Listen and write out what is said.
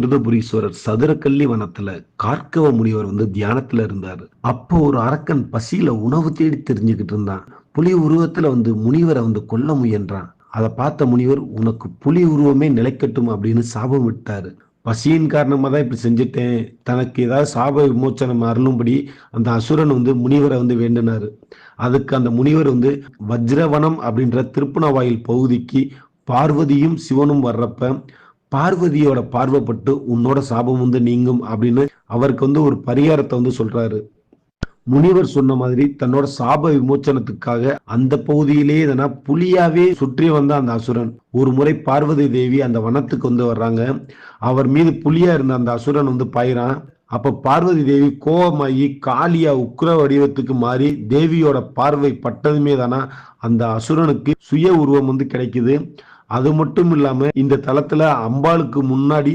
கிருதபுரீஸ்வரர் சதுரக்கல்லி வனத்துல கார்க்கவ முனிவர் வந்து தியானத்துல இருந்தாரு. அப்போ ஒரு அரக்கன் பசியில உணவு தேடி தெரிஞ்சுக்கிட்டு இருந்தான். புலி உருவத்துல வந்து முனிவரை வந்து கொல்ல முயன்றான். அதை பார்த்த முனிவர் உனக்கு புலி உருவமே நிலைக்கட்டும் அப்படின்னு சாபம் விட்டாரு. பசியின் காரணமா தான் இப்படி செஞ்சுட்டேன். தனக்கு ஏதாவது சாப விமோச்சனம் அருளும்படி அந்த அசுரன் வந்து முனிவரை வந்து வேண்டினாரு. அதுக்கு அந்த முனிவர் வந்து வஜ்ரவனம் அப்படின்ற திருப்புணவாயில் பகுதிக்கு பார்வதியும் சிவனும் வர்றப்ப பார்வதியோட பார்வைப்பட்டு உன்னோட சாபம் வந்து நீங்கும் அப்படின்னு அவருக்கு வந்து ஒரு பரிகாரத்தை வந்து சொல்றாரு. முனிவர் சொன்ன மாதிரி தன்னோட சாப விமோச்சனத்துக்காக அந்த பகுதியிலே எதனா புலியாவே சுற்றி வந்த அந்த அசுரன் ஒரு முறை பார்வதி தேவி அந்த வனத்துக்கு வந்து வர்றாங்க. அவர் மீது புலியா இருந்த அந்த அசுரன் வந்து பாயிறான். அப்ப பார்வதி தேவி கோபமாகி காளியா உக்ர வடிவத்துக்கு மாறி தேவியோட பார்வை பட்டதுமே தானா? அந்த அசுரனுக்கு சுய உருவம் வந்து கிடைக்குது. அது மட்டும் இல்லாம இந்த தளத்துல அம்பாளுக்கு முன்னாடி